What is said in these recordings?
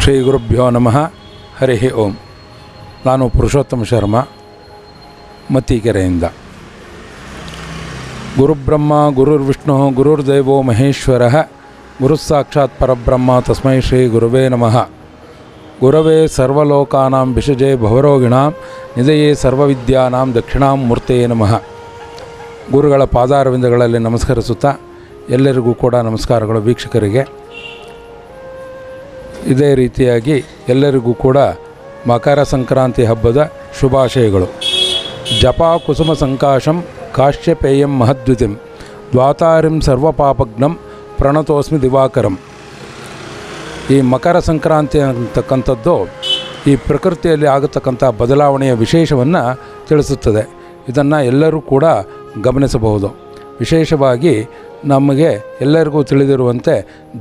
ಶ್ರೀ ಗುರುಭ್ಯೋ ನಮಃ. ಹರಿ ಓಂ. ನಾನು ಪುರುಷೋತ್ತಮ ಶರ್ಮ ಮತ್ತೀಕೆರೆಯಿಂದ ಗುರುಬ್ರಹ್ಮ, ಗುರುರ್ವಿಷ್ಣು, ಗುರುರ್ದೇವೋ ಮಹೇಶ್ವರ, ಗುರುಸ್ಸಾಕ್ಷಾತ್ ಪರಬ್ರಹ್ಮ ತಸ್ಮೈ ಶ್ರೀ ಗುರುವೇ ನಮಃ. ಗುರವೇ ಸರ್ವಲೋಕಾನಾಂ ವಿಷಜೆ ಭವರೋಗಿಣಾಂ ನಿಧಯೇ ಸರ್ವವಿದ್ಯಾನಾಂ ದಕ್ಷಿಣಾಂ ಮೂರ್ತೆಯೇ ನಮಃ. ಗುರುಗಳ ಪಾದಾರವಿಂದಗಳಲ್ಲಿ ನಮಸ್ಕರಿಸುತ್ತಾ, ಎಲ್ಲರಿಗೂ ಕೂಡ ನಮಸ್ಕಾರಗಳು ವೀಕ್ಷಕರಿಗೆ. ಇದೇ ರೀತಿಯಾಗಿ ಎಲ್ಲರಿಗೂ ಕೂಡ ಮಕರ ಸಂಕ್ರಾಂತಿ ಹಬ್ಬದ ಶುಭಾಶಯಗಳು. ಜಪಾ ಕುಸುಮ ಸಂಕಾಶಂ ಕಾಶ್ಯಪೇಯಂ ಮಹದ್ವಿತಿಂ ದ್ವಾತಾರಿಂ ಸರ್ವಪಾಪಜ್ಞಂ ಪ್ರಣತೋಸ್ಮಿ ದಿವಾಕರಂ. ಈ ಮಕರ ಸಂಕ್ರಾಂತಿ ಅಂತಕ್ಕಂಥದ್ದು ಈ ಪ್ರಕೃತಿಯಲ್ಲಿ ಆಗತಕ್ಕಂಥ ಬದಲಾವಣೆಯ ವಿಶೇಷವನ್ನು ತಿಳಿಸುತ್ತದೆ. ಇದನ್ನು ಎಲ್ಲರೂ ಕೂಡ ಗಮನಿಸಬಹುದು. ವಿಶೇಷವಾಗಿ ನಮಗೆ ಎಲ್ಲರಿಗೂ ತಿಳಿದಿರುವಂತೆ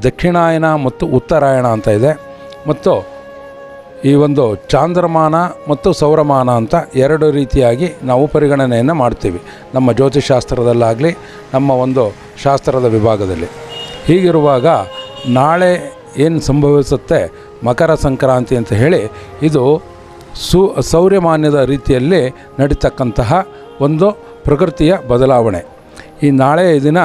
ದಕ್ಷಿಣಾಯನ ಮತ್ತು ಉತ್ತರಾಯಣ ಅಂತ ಇದೆ. ಮತ್ತು ಈ ಒಂದು ಚಾಂದ್ರಮಾನ ಮತ್ತು ಸೌರಮಾನ ಅಂತ ಎರಡು ರೀತಿಯಾಗಿ ನಾವು ಪರಿಗಣನೆಯನ್ನು ಮಾಡ್ತೀವಿ. ನಮ್ಮ ಜ್ಯೋತಿಷಾಸ್ತ್ರದಲ್ಲಾಗಲಿ ನಮ್ಮ ಒಂದು ಶಾಸ್ತ್ರದ ವಿಭಾಗದಲ್ಲಿ. ಹೀಗಿರುವಾಗ ನಾಳೆ ಏನು ಸಂಭವಿಸುತ್ತೆ? ಮಕರ ಸಂಕ್ರಾಂತಿ ಅಂತ ಹೇಳಿ ಇದು ಸು, ಸೌರ್ಯಮಾನ್ಯದ ರೀತಿಯಲ್ಲಿ ನಡೀತಕ್ಕಂತಹ ಒಂದು ಪ್ರಕೃತಿಯ ಬದಲಾವಣೆ. ಈ ನಾಳೆಯ ದಿನ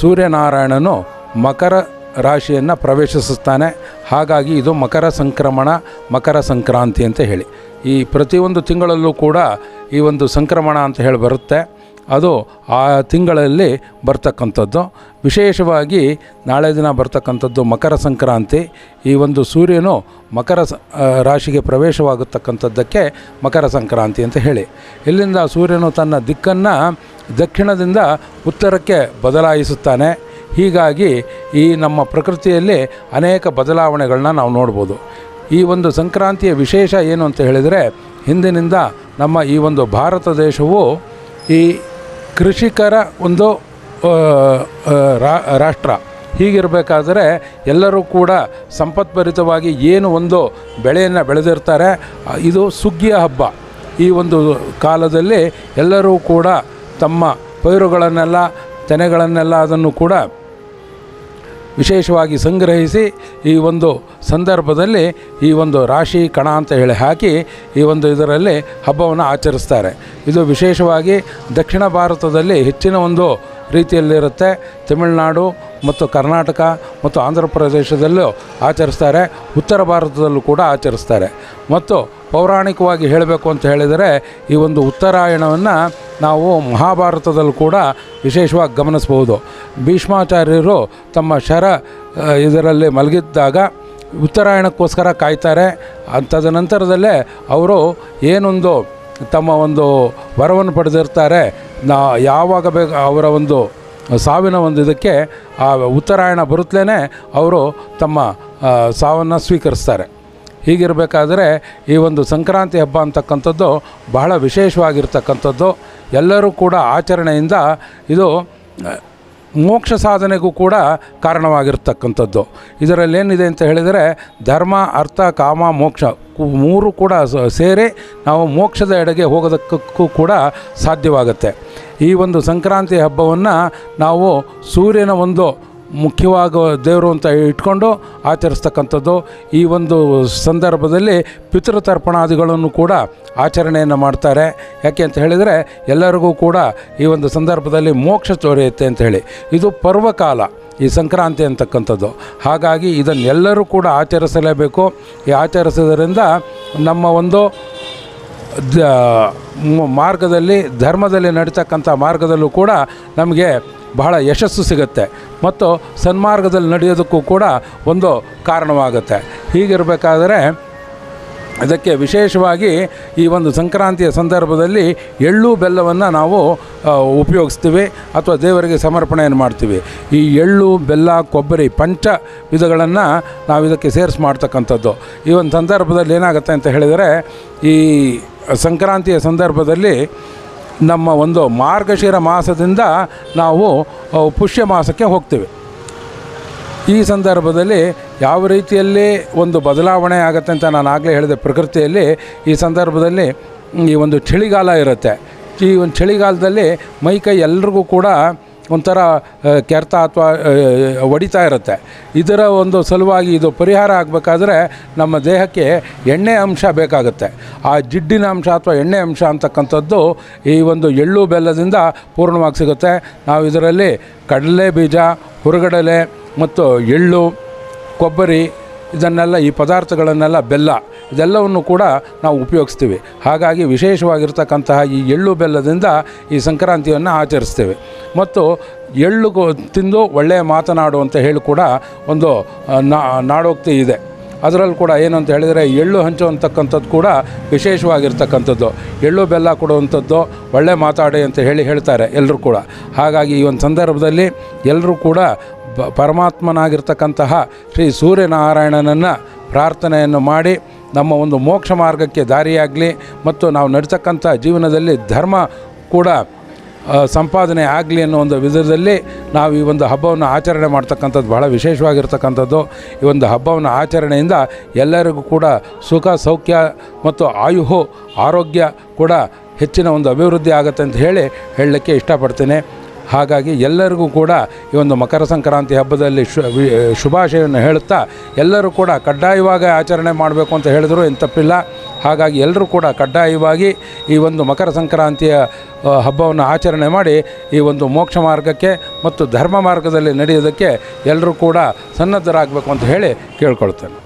ಸೂರ್ಯನಾರಾಯಣನು ಮಕರ ರಾಶಿಯನ್ನು ಪ್ರವೇಶಿಸುತ್ತಾನೆ. ಹಾಗಾಗಿ ಇದು ಮಕರ ಸಂಕ್ರಮಣ, ಮಕರ ಸಂಕ್ರಾಂತಿ ಅಂತ ಹೇಳಿ. ಈ ಪ್ರತಿಯೊಂದು ತಿಂಗಳಲ್ಲೂ ಕೂಡ ಈ ಒಂದು ಸಂಕ್ರಮಣ ಅಂತ ಹೇಳಿ ಬರುತ್ತೆ. ಅದು ಆ ತಿಂಗಳಲ್ಲಿ ಬರ್ತಕ್ಕಂಥದ್ದು. ವಿಶೇಷವಾಗಿ ನಾಳೆ ದಿನ ಬರ್ತಕ್ಕಂಥದ್ದು ಮಕರ ಸಂಕ್ರಾಂತಿ. ಈ ಒಂದು ಸೂರ್ಯನು ಮಕರ ರಾಶಿಗೆ ಪ್ರವೇಶವಾಗತಕ್ಕಂಥದ್ದಕ್ಕೆ ಮಕರ ಸಂಕ್ರಾಂತಿ ಅಂತ ಹೇಳಿ. ಇಲ್ಲಿಂದ ಸೂರ್ಯನು ತನ್ನ ದಿಕ್ಕನ್ನು ದಕ್ಷಿಣದಿಂದ ಉತ್ತರಕ್ಕೆ ಬದಲಾಯಿಸುತ್ತಾನೆ. ಹೀಗಾಗಿ ಈ ನಮ್ಮ ಪ್ರಕೃತಿಯಲ್ಲಿ ಅನೇಕ ಬದಲಾವಣೆಗಳನ್ನ ನಾವು ನೋಡ್ಬೋದು. ಈ ಒಂದು ಸಂಕ್ರಾಂತಿಯ ವಿಶೇಷ ಏನು ಅಂತ ಹೇಳಿದರೆ, ಹಿಂದಿನಿಂದ ನಮ್ಮ ಈ ಒಂದು ಭಾರತ ದೇಶವು ಈ ಕೃಷಿಕರ ಒಂದು ರಾಷ್ಟ್ರ. ಹೀಗಿರಬೇಕಾದರೆ ಎಲ್ಲರೂ ಕೂಡ ಸಂಪತ್ಭರಿತವಾಗಿ ಏನು ಒಂದು ಬೆಳೆಯನ್ನು ಬೆಳೆದಿರ್ತಾರೆ, ಇದು ಸುಗ್ಗಿಯ ಹಬ್ಬ. ಈ ಒಂದು ಕಾಲದಲ್ಲಿ ಎಲ್ಲರೂ ಕೂಡ ತಮ್ಮ ಪೈರುಗಳನ್ನೆಲ್ಲ, ತೆನೆಗಳನ್ನೆಲ್ಲ ಅದನ್ನು ಕೂಡ ವಿಶೇಷವಾಗಿ ಸಂಗ್ರಹಿಸಿ ಈ ಒಂದು ಸಂದರ್ಭದಲ್ಲಿ ಈ ಒಂದು ರಾಶಿ ಕಣ ಅಂತ ಹೇಳಿ ಹಾಕಿ ಈ ಒಂದು ಇದರಲ್ಲಿ ಹಬ್ಬವನ್ನು ಆಚರಿಸ್ತಾರೆ. ಇದು ವಿಶೇಷವಾಗಿ ದಕ್ಷಿಣ ಭಾರತದಲ್ಲಿ ಹೆಚ್ಚಿನ ಒಂದು ರೀತಿಯಲ್ಲಿರುತ್ತೆ. ತಮಿಳುನಾಡು ಮತ್ತು ಕರ್ನಾಟಕ ಮತ್ತು ಆಂಧ್ರ ಪ್ರದೇಶದಲ್ಲೂ ಆಚರಿಸ್ತಾರೆ. ಉತ್ತರ ಭಾರತದಲ್ಲೂ ಕೂಡ ಆಚರಿಸ್ತಾರೆ. ಮತ್ತು ಪೌರಾಣಿಕವಾಗಿ ಹೇಳಬೇಕು ಅಂತ ಹೇಳಿದರೆ, ಈ ಒಂದು ಉತ್ತರಾಯಣವನ್ನು ನಾವು ಮಹಾಭಾರತದಲ್ಲೂ ಕೂಡ ವಿಶೇಷವಾಗಿ ಗಮನಿಸಬಹುದು ಭೀಷ್ಮಾಚಾರ್ಯರು ತಮ್ಮ ಶರ ಇದರಲ್ಲಿ ಮಲಗಿದ್ದಾಗ ಉತ್ತರಾಯಣಕ್ಕೋಸ್ಕರ ಕಾಯ್ತಾರೆ. ತದನಂತರದಲ್ಲೇ ಅವರು ಏನೊಂದು ತಮ್ಮ ಒಂದು ವರವನ್ನು ಪಡೆದಿರ್ತಾರೆ. ನಾ ಯಾವಾಗ ಬೇಕು ಅವರ ಒಂದು ಸಾವಿನ ಒಂದು ಇದಕ್ಕೆ, ಆ ಉತ್ತರಾಯಣ ಬರುತ್ತಲೇ ಅವರು ತಮ್ಮ ಸಾವನ್ನು ಸ್ವೀಕರಿಸ್ತಾರೆ. ಹೀಗಿರಬೇಕಾದ್ರೆ ಈ ಒಂದು ಸಂಕ್ರಾಂತಿ ಹಬ್ಬ ಅಂತಕ್ಕಂಥದ್ದು ಬಹಳ ವಿಶೇಷವಾಗಿರ್ತಕ್ಕಂಥದ್ದು. ಎಲ್ಲರೂ ಕೂಡ ಆಚರಣೆಯಿಂದ ಇದು ಮೋಕ್ಷ ಸಾಧನೆಗೂ ಕೂಡ ಕಾರಣವಾಗಿರ್ತಕ್ಕಂಥದ್ದು. ಇದರಲ್ಲಿ ಏನಿದೆ ಅಂತ ಹೇಳಿದರೆ, ಧರ್ಮ, ಅರ್ಥ, ಕಾಮ, ಮೋಕ್ಷ ಮೂರು ಕೂಡ ಸೇರಿ ನಾವು ಮೋಕ್ಷದ ಎಡೆಗೆ ಹೋಗೋದಕ್ಕೂ ಕೂಡ ಸಾಧ್ಯವಾಗುತ್ತೆ. ಈ ಒಂದು ಸಂಕ್ರಾಂತಿ ಹಬ್ಬವನ್ನು ನಾವು ಸೂರ್ಯನ ಒಂದು ಮುಖ್ಯವಾಗ ದೇವರು ಅಂತ ಇಟ್ಕೊಂಡು ಆಚರಿಸ್ತಕ್ಕಂಥದ್ದು ಈ ಒಂದು ಸಂದರ್ಭದಲ್ಲಿ ಪಿತೃತರ್ಪಣಾದಿಗಳನ್ನು ಕೂಡ ಆಚರಣೆಯನ್ನು ಮಾಡ್ತಾರೆ. ಯಾಕೆ ಅಂತ ಹೇಳಿದರೆ ಎಲ್ಲರಿಗೂ ಕೂಡ ಈ ಒಂದು ಸಂದರ್ಭದಲ್ಲಿ ಮೋಕ್ಷ ದೊರೆಯುತ್ತೆ ಅಂತ ಹೇಳಿ. ಇದು ಪರ್ವಕಾಲ, ಈ ಸಂಕ್ರಾಂತಿ ಅಂತಕ್ಕಂಥದ್ದು. ಹಾಗಾಗಿ ಇದನ್ನೆಲ್ಲರೂ ಕೂಡ ಆಚರಿಸಲೇಬೇಕು. ಈ ಆಚರಿಸೋದರಿಂದ ನಮ್ಮ ಒಂದು ದ ಮಾರ್ಗದಲ್ಲಿ, ಧರ್ಮದಲ್ಲಿ ನಡೀತಕ್ಕಂಥ ಮಾರ್ಗದಲ್ಲೂ ಕೂಡ ನಮಗೆ ಬಹಳ ಯಶಸ್ಸು ಸಿಗುತ್ತೆ. ಮತ್ತು ಸನ್ಮಾರ್ಗದಲ್ಲಿ ನಡೆಯೋದಕ್ಕೂ ಕೂಡ ಒಂದು ಕಾರಣವಾಗುತ್ತೆ. ಹೀಗಿರಬೇಕಾದರೆ ಇದಕ್ಕೆ ವಿಶೇಷವಾಗಿ ಈ ಒಂದು ಸಂಕ್ರಾಂತಿಯ ಸಂದರ್ಭದಲ್ಲಿ ಎಳ್ಳು ಬೆಲ್ಲವನ್ನು ನಾವು ಉಪಯೋಗಿಸ್ತೀವಿ ಅಥವಾ ದೇವರಿಗೆ ಸಮರ್ಪಣೆಯನ್ನು ಮಾಡ್ತೀವಿ. ಈ ಎಳ್ಳು, ಬೆಲ್ಲ, ಕೊಬ್ಬರಿ, ಪಂಚ ವಿಧಗಳನ್ನು ನಾವು ಇದಕ್ಕೆ ಸೇರಿಸಿ ಮಾಡ್ತಕ್ಕಂಥದ್ದು. ಈ ಒಂದು ಸಂದರ್ಭದಲ್ಲಿ ಏನಾಗುತ್ತೆ ಅಂತ ಹೇಳಿದರೆ ಈ ಸಂಕ್ರಾಂತಿಯ ಸಂದರ್ಭದಲ್ಲಿ ನಮ್ಮ ಒಂದು ಮಾರ್ಗಶಿರ ಮಾಸದಿಂದ ನಾವು ಪುಷ್ಯ ಮಾಸಕ್ಕೆ ಹೋಗ್ತೇವೆ. ಈ ಸಂದರ್ಭದಲ್ಲಿ ಯಾವ ರೀತಿಯಲ್ಲಿ ಒಂದು ಬದಲಾವಣೆ ಆಗುತ್ತೆ ಅಂತ ನಾನು ಆಗಲೇ ಹೇಳಿದೆ ಪ್ರಕೃತಿಯಲ್ಲಿ. ಈ ಸಂದರ್ಭದಲ್ಲಿ, ಈ ಒಂದು ಚಳಿಗಾಲ ಇರುತ್ತೆ. ಈ ಒಂದು ಚಳಿಗಾಲದಲ್ಲಿ ಮೈಕೈ ಎಲ್ರಿಗೂ ಕೂಡ ಒಂಥರ ಕೆರೆತ ಅಥವಾ ಹೊಡಿತಾ ಇರುತ್ತೆ. ಇದರ ಒಂದು ಸಲುವಾಗಿ ಇದು ಪರಿಹಾರ ಆಗಬೇಕಾದ್ರೆ ನಮ್ಮ ದೇಹಕ್ಕೆ ಎಣ್ಣೆ ಅಂಶ ಬೇಕಾಗುತ್ತೆ. ಆ ಜಿಡ್ಡಿನ ಅಂಶ ಅಥವಾ ಎಣ್ಣೆ ಅಂಶ ಅಂತಕ್ಕಂಥದ್ದು ಈ ಒಂದು ಎಳ್ಳು ಬೆಲ್ಲದಿಂದ ಪೂರ್ಣವಾಗಿ ಸಿಗುತ್ತೆ. ನಾವು ಇದರಲ್ಲಿ ಕಡಲೆ ಬೀಜ, ಹುರುಗಡಲೆ ಮತ್ತು ಎಳ್ಳು, ಕೊಬ್ಬರಿ ಇದನ್ನೆಲ್ಲ ಈ ಪದಾರ್ಥಗಳನ್ನೆಲ್ಲ ಬೆಲ್ಲ, ಇದೆಲ್ಲವನ್ನು ಕೂಡ ನಾವು ಉಪಯೋಗಿಸ್ತೀವಿ. ಹಾಗಾಗಿ ವಿಶೇಷವಾಗಿರ್ತಕ್ಕಂತಹ ಈ ಎಳ್ಳು ಬೆಲ್ಲದಿಂದ ಈ ಸಂಕ್ರಾಂತಿಯನ್ನು ಆಚರಿಸ್ತೇವೆ. ಮತ್ತು ಎಳ್ಳು ತಿಂದು ಒಳ್ಳೆಯ ಮಾತನಾಡು ಅಂತ ಹೇಳಿ ಕೂಡ ಒಂದು ನಾಡೋಕ್ತಿ ಇದೆ. ಅದರಲ್ಲಿ ಕೂಡ ಏನು ಅಂತ ಹೇಳಿದರೆ ಎಳ್ಳು ಹಂಚುವಂತಕ್ಕಂಥದ್ದು ಕೂಡ ವಿಶೇಷವಾಗಿರ್ತಕ್ಕಂಥದ್ದು. ಎಳ್ಳು ಬೆಲ್ಲ ಕೊಡುವಂಥದ್ದು ಒಳ್ಳೆ ಮಾತಾಡಿ ಅಂತ ಹೇಳಿ ಹೇಳ್ತಾರೆ ಎಲ್ಲರೂ ಕೂಡ. ಹಾಗಾಗಿ ಈ ಒಂದು ಸಂದರ್ಭದಲ್ಲಿ ಎಲ್ಲರೂ ಕೂಡ ಪರಮಾತ್ಮನಾಗಿರ್ತಕ್ಕಂತಹ ಶ್ರೀ ಸೂರ್ಯನಾರಾಯಣನನ್ನು ಪ್ರಾರ್ಥನೆಯನ್ನು ಮಾಡಿ ನಮ್ಮ ಒಂದು ಮೋಕ್ಷ ಮಾರ್ಗಕ್ಕೆ ದಾರಿಯಾಗಲಿ ಮತ್ತು ನಾವು ನಡ್ತಕ್ಕಂಥ ಜೀವನದಲ್ಲಿ ಧರ್ಮ ಕೂಡ ಸಂಪಾದನೆ ಆಗಲಿ ಅನ್ನೋ ಒಂದು ವಿಧದಲ್ಲಿ ನಾವು ಈ ಒಂದು ಹಬ್ಬವನ್ನು ಆಚರಣೆ ಮಾಡ್ತಕ್ಕಂಥದ್ದು ಬಹಳ ವಿಶೇಷವಾಗಿರ್ತಕ್ಕಂಥದ್ದು. ಈ ಒಂದು ಹಬ್ಬವನ್ನು ಆಚರಣೆಯಿಂದ ಎಲ್ಲರಿಗೂ ಕೂಡ ಸುಖ, ಸೌಖ್ಯ ಮತ್ತು ಆಯುಹು, ಆರೋಗ್ಯ ಕೂಡ ಹೆಚ್ಚಿನ ಒಂದು ಅಭಿವೃದ್ಧಿ ಆಗುತ್ತೆ ಅಂತ ಹೇಳಿ ಹೇಳಲಿಕ್ಕೆ ಇಷ್ಟಪಡ್ತೇನೆ. ಹಾಗಾಗಿ ಎಲ್ಲರಿಗೂ ಕೂಡ ಈ ಒಂದು ಮಕರ ಸಂಕ್ರಾಂತಿ ಹಬ್ಬದಲ್ಲಿ ಶುಭಾಶಯವನ್ನು ಹೇಳುತ್ತಾ ಎಲ್ಲರೂ ಕೂಡ ಕಡ್ಡಾಯವಾಗಿ ಆಚರಣೆ ಮಾಡಬೇಕು ಅಂತ ಹೇಳಿದ್ರು, ಏನು ತಪ್ಪಿಲ್ಲ. ಹಾಗಾಗಿ ಎಲ್ಲರೂ ಕೂಡ ಕಡ್ಡಾಯವಾಗಿ ಈ ಒಂದು ಮಕರ ಸಂಕ್ರಾಂತಿಯ ಹಬ್ಬವನ್ನು ಆಚರಣೆ ಮಾಡಿ ಈ ಒಂದು ಮೋಕ್ಷ ಮಾರ್ಗಕ್ಕೆ ಮತ್ತು ಧರ್ಮ ಮಾರ್ಗದಲ್ಲಿ ನಡೆಯೋದಕ್ಕೆ ಎಲ್ಲರೂ ಕೂಡ ಸನ್ನದ್ಧರಾಗಬೇಕು ಅಂತ ಹೇಳಿ ಕೇಳ್ಕೊಳ್ತೇನೆ.